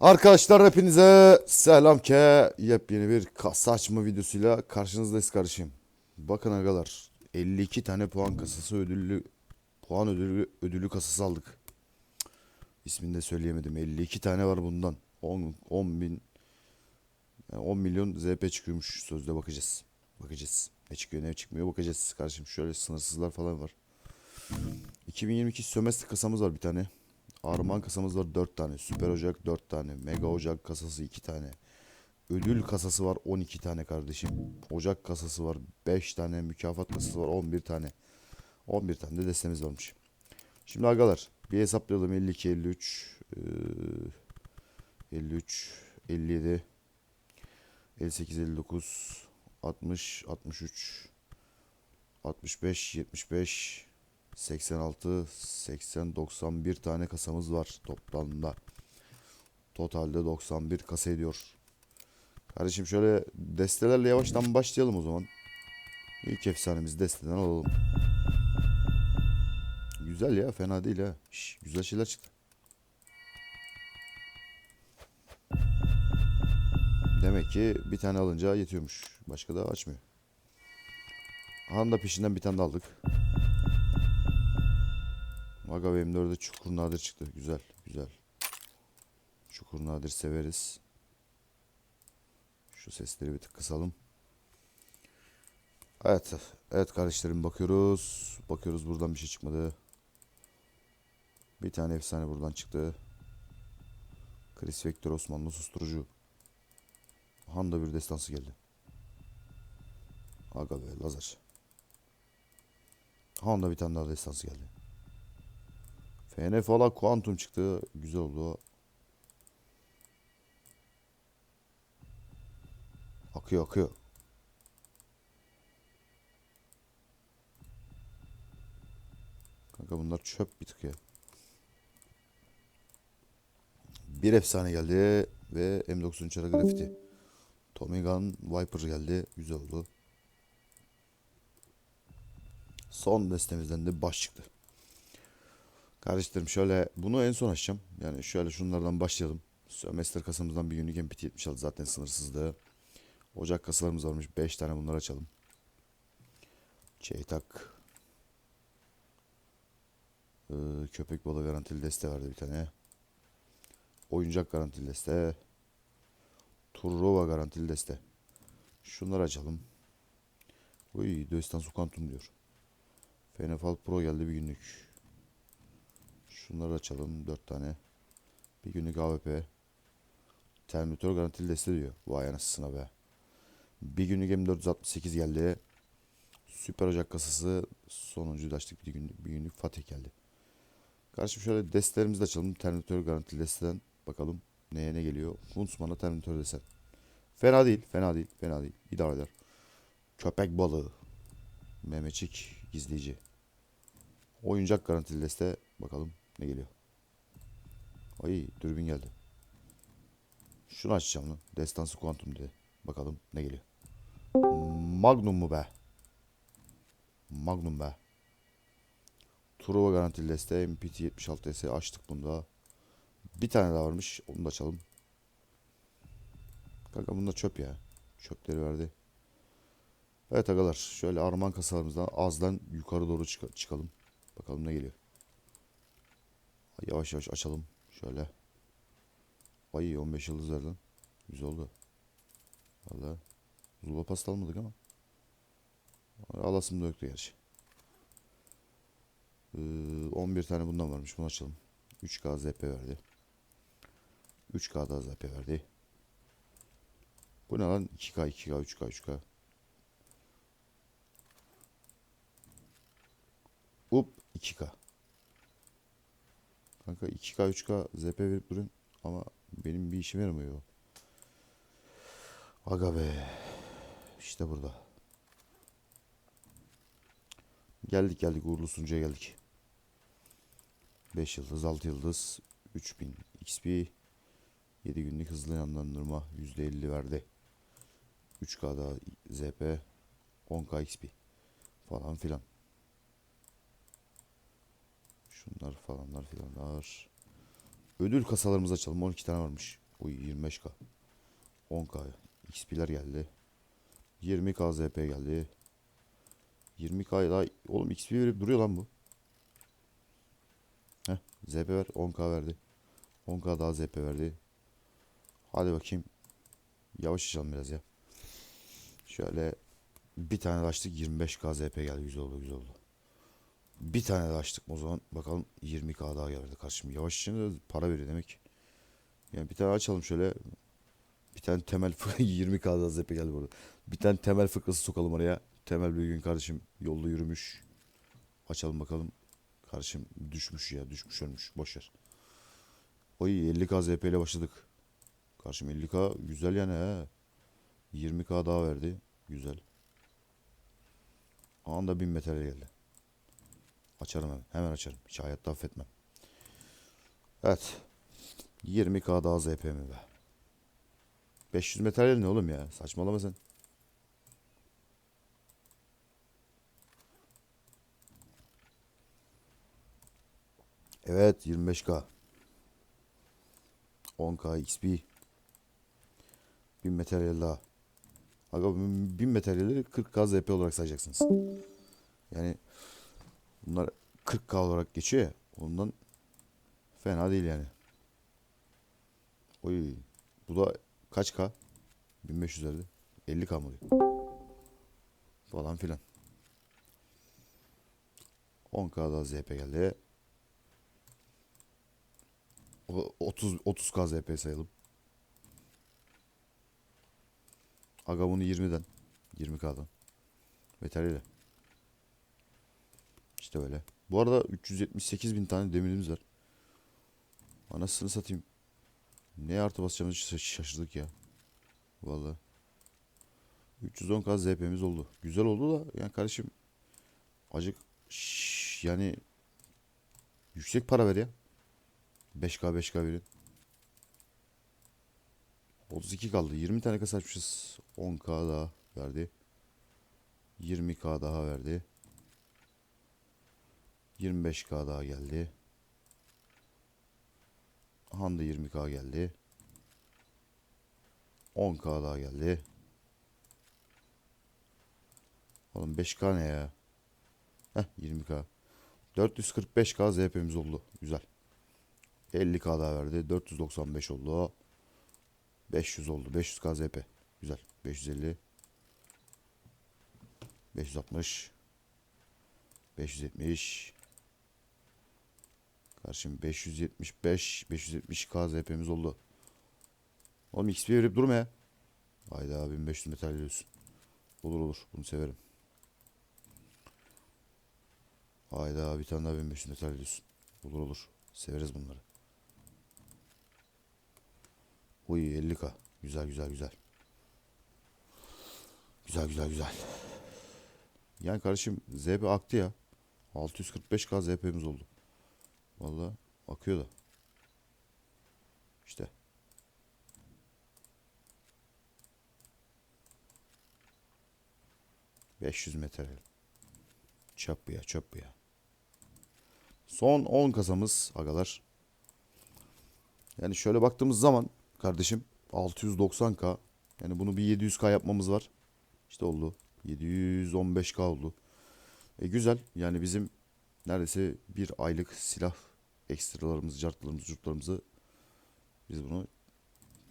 Arkadaşlar hepinize selam ke yepyeni bir kasa açma videosuyla karşınızdayız kardeşim. Bakın agalar 52 tane puan kasası ödüllü puan ödülü ödülü kasası aldık. İsmini de söyleyemedim. 52 tane var bundan. 10 10 bin yani 10 milyon ZP çıkıyormuş sözde bakacağız. Bakacağız. Ne çıkıyor ne çıkmıyor bakacağız kardeşim. Şöyle sınırsızlar falan var. 2022 sömestr kasamız var bir tane. Armağan kasamız var 4 tane. Süper ocak 4 tane. Mega ocak kasası 2 tane. Ödül kasası var 12 tane kardeşim. Ocak kasası var 5 tane. Mükafat kasası var 11 tane. 11 tane de destemiz varmış. Şimdi agalar bir hesaplayalım 52 53 eee, 53 57 58 59 60 63 65 75 86 80 91 tane kasamız var toplamda. Totalde 91 kasa ediyor. Kardeşim şöyle destelerle yavaştan başlayalım o zaman. İlk efsanemizi desteden alalım. Güzel ya fena değil ha. Şş, güzel şeyler çıktı. Demek ki bir tane alınca yetiyormuş. Başka da açmıyor. Han da peşinden bir tane de aldık. Maga benim de orada çukur nadir çıktı. Güzel, güzel. Çukur nadir severiz. Şu sesleri bir tık kısalım. Evet, evet kardeşlerim bakıyoruz. Bakıyoruz buradan bir şey çıkmadı. Bir tane efsane buradan çıktı. Chris Vector Osmanlı susturucu. Handa bir destansı geldi. Aga be lazer. Handa bir tane daha destansı geldi. FN falan kuantum çıktı. Güzel oldu. Akıyor akıyor. Kanka bunlar çöp bir tık ya. Bir efsane geldi ve M93 çara grafiti. Tommy Gun Viper geldi. Güzel oldu. Son destemizden de baş çıktı. Kardeşlerim şöyle bunu en son açacağım. Yani şöyle şunlardan başlayalım. Sömestr kasamızdan bir günlük MP 76 zaten sınırsızdı. Ocak kasalarımız varmış. 5 tane bunları açalım. Çeytak. Ee, köpek balığı garantili deste verdi bir tane. Oyuncak garantili deste. Turrova garantili deste. Şunları açalım. Uy, Destan Sukantum diyor. Fenefal Pro geldi bir günlük. Şunları açalım. 4 tane. Bir günlük AWP. Terminator garantili deste diyor. Vay anasına be. Bir günlük M468 geldi. Süper ocak kasası. Sonuncuyu da açtık. Bir günlük, bir günlük Fatih geldi. Kardeşim şöyle destelerimizi de açalım. Terminator garantili desteden bakalım neye ne geliyor. Huntsman'a Terminator desen. Fena değil. Fena değil. Fena değil. İdare eder. Köpek balığı. Memeçik gizleyici. Oyuncak garantili deste. Bakalım ne geliyor. Ay dürbün geldi. Şunu açacağım lan. Destansı kuantum diye. Bakalım ne geliyor. Magnum mu be? Magnum be. Truva garantili deste. MPT 76 DS açtık bunda. Bir tane daha varmış. Onu da açalım. Kanka bunda çöp ya. Çöpleri verdi. Evet agalar. Şöyle arman kasalarımızdan azdan yukarı doğru çık- çıkalım. Bakalım ne geliyor. Yavaş yavaş açalım. Şöyle. Ay 15 yıldız verdin. Güzel oldu. Valla. Zula pasta almadık ama. Alasım da yoktu gerçi. Ee, 11 tane bundan varmış. Bunu açalım. 3K ZP verdi. 3K daha ZP verdi. Bu ne lan? 2K, 2K, 3K, 3K. Up 2K. Kanka 2K 3K ZP verip durun ama benim bir işime yaramıyor. Aga be. İşte burada. Geldik geldik uğurlu sunucuya geldik. 5 yıldız 6 yıldız 3000 XP 7 günlük hızlı yanlandırma %50 verdi. 3K daha ZP 10K XP falan filan. Şunlar falanlar filanlar. Ödül kasalarımızı açalım. 12 tane varmış. Uy 25k. 10k. XP'ler geldi. 20k ZP geldi. 20k daha oğlum XP verip duruyor lan bu. Heh, ZP ver 10k verdi. 10k daha ZP verdi. Hadi bakayım. Yavaş açalım biraz ya. Şöyle bir tane açtık 25k ZP geldi. Güzel oldu güzel oldu. Bir tane de açtık o zaman. Bakalım 20k daha geldi karşıma. Yavaş içinde para veriyor demek. Yani bir tane açalım şöyle. Bir tane temel 20k daha ZP geldi burada. Bir tane temel fıkrası sokalım oraya. Temel bir gün kardeşim yolda yürümüş. Açalım bakalım. Kardeşim düşmüş ya düşmüş ölmüş. Boş ver. Oy 50k ZP ile başladık. Karşım 50k güzel yani he. 20k daha verdi. Güzel. Anda 1000 metre geldi. Açarım hemen. Hemen açarım. Hiç hayatta affetmem. Evet. 20k daha ZP be? 500 materyal ne oğlum ya? Saçmalama sen. Evet 25k. 10k XP. 1000 materyal daha. Aga bu 1000 materyalleri 40k ZP olarak sayacaksınız. Yani bunlar 40k olarak geçiyor ya. Ondan fena değil yani. Oy. Bu da kaç k? 1500 verdi. 50k mı diyor? Falan filan. 10k daha ZP geldi. O 30 30k ZP sayalım. Aga bunu 20'den. 20k'dan. Veterli. İşte öyle. Bu arada 378 bin tane demirimiz var. Anasını satayım. Ne artı basacağımızı şaş- şaşırdık ya. Vallahi. 310k ZP'miz oldu. Güzel oldu da yani kardeşim acık yani yüksek para ver ya. 5k 5k verin. 32 kaldı. 20 tane kasa açmışız. 10k daha verdi. 20k daha verdi. 25k daha geldi. Handa 20k geldi. 10k daha geldi. Oğlum 5k ne ya? Heh 20k. 445k ZP'miz oldu. Güzel. 50k daha verdi. 495 oldu. 500 oldu. 500k ZP. Güzel. 550. 560. 570. Karşım 575. 570k ZP'miz oldu. Oğlum XP verip durma ya. Hayda 1500 metal diyorsun. Olur olur. Bunu severim. Hayda bir tane daha 1500 metal diyorsun. Olur olur. Severiz bunları. Uy 50k. Güzel güzel güzel. Güzel güzel güzel. Yani kardeşim ZP aktı ya. 645k ZP'miz oldu. Vallahi akıyor da. İşte. ...500 metre. Çöp bu. Son 10 kasamız agalar. Yani şöyle baktığımız zaman kardeşim 690k. Yani bunu bir 700k yapmamız var. İşte oldu. 715k oldu. E güzel. Yani bizim neredeyse bir aylık silah ekstralarımızı, cartlarımızı, curtlarımızı biz bunu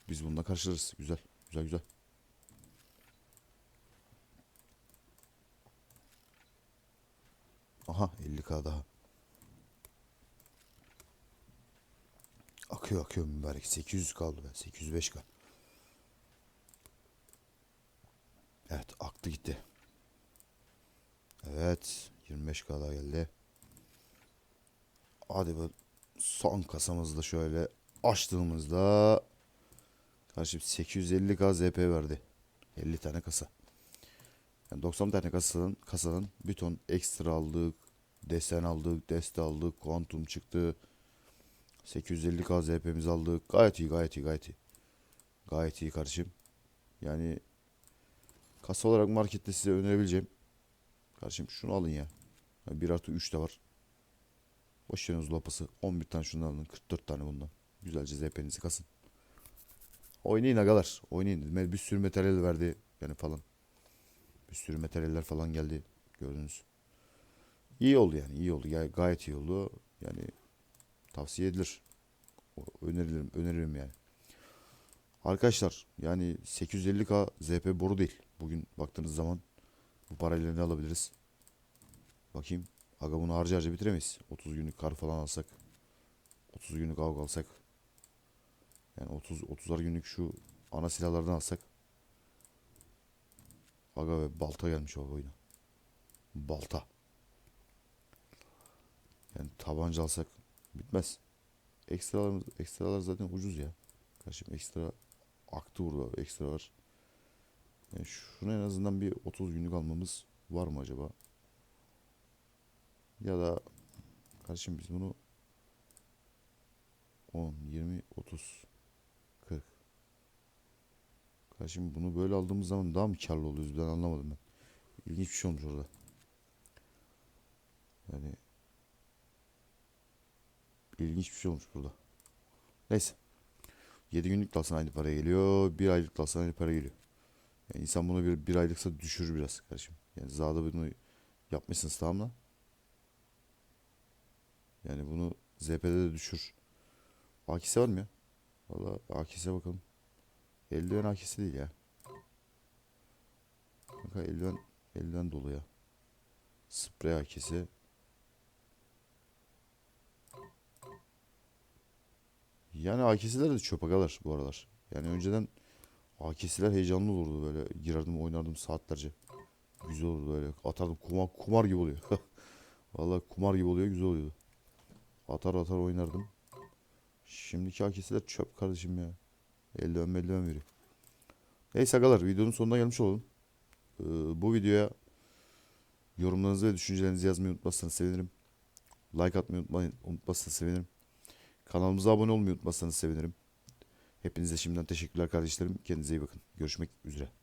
biz bununla karşılarız. Güzel. Güzel güzel. Aha 50k daha. Akıyor akıyor mübarek. 800 kaldı be. 805k. Evet aktı gitti. Evet 25k daha geldi. Hadi bu son kasamızı şöyle açtığımızda karşı 850k ZP verdi. 50 tane kasa. Yani 90 tane kasanın, kasanın bir ton ekstra aldık. Desen aldık, deste aldık, kuantum çıktı. 850k ZP'miz aldık. Gayet iyi, gayet iyi, gayet iyi. Gayet iyi kardeşim. Yani kasa olarak markette size önerebileceğim. Kardeşim şunu alın ya. 1 artı 3 de var. Boş verin lapası. 11 tane şundan alın. 44 tane bundan. Güzelce ZP'nizi kasın. Oynayın agalar. Oynayın. Bir sürü materyal verdi. Yani falan. Bir sürü materyaller falan geldi. Gördünüz. İyi oldu yani. iyi oldu. Gay- gayet iyi oldu. Yani tavsiye edilir. Öneririm, öneririm yani. Arkadaşlar yani 850k ZP boru değil. Bugün baktığınız zaman bu parayla ne alabiliriz? Bakayım. Aga bunu harca harca bitiremeyiz. 30 günlük kar falan alsak. 30 günlük av alsak. Yani 30 30'ar günlük şu ana silahlardan alsak. Aga ve balta gelmiş o oyuna. Balta. Yani tabanca alsak bitmez. Ekstralar, ekstralar zaten ucuz ya. Karşım ekstra aktı burada. Ekstra var. Yani şunu en azından bir 30 günlük almamız var mı acaba? Ya da kardeşim biz bunu 10, 20, 30, 40. Kardeşim bunu böyle aldığımız zaman daha mı karlı oluyoruz? Ben anlamadım ben. İlginç bir şey olmuş orada. Yani ilginç bir şey olmuş burada. Neyse. 7 günlük de alsan aynı paraya geliyor. 1 aylık da alsan aynı para geliyor. Yani insan bunu bir, bir aylıksa düşürür biraz kardeşim. Yani zada bunu yapmışsınız tamam da. Yani bunu ZP'de de düşür. Akise var mı ya? Valla Akise bakalım. Eldiven Akise değil ya. Kanka eldiven, eldiven dolu ya. Sprey Akise. Yani AK'siler de çöp agalar bu aralar. Yani önceden AK'siler heyecanlı olurdu böyle. Girerdim oynardım saatlerce. Güzel olurdu böyle. Atardım kumar, kumar gibi oluyor. Vallahi kumar gibi oluyor güzel oluyordu. Atar atar oynardım. Şimdiki AK'siler çöp kardeşim ya. Eldiven eldiven veriyor. Neyse agalar videonun sonuna gelmiş olalım. Ee, bu videoya yorumlarınızı ve düşüncelerinizi yazmayı unutmazsanız sevinirim. Like atmayı unutmayın, unutmazsanız sevinirim. Kanalımıza abone olmayı unutmazsanız sevinirim. Hepinize şimdiden teşekkürler kardeşlerim. Kendinize iyi bakın. Görüşmek üzere.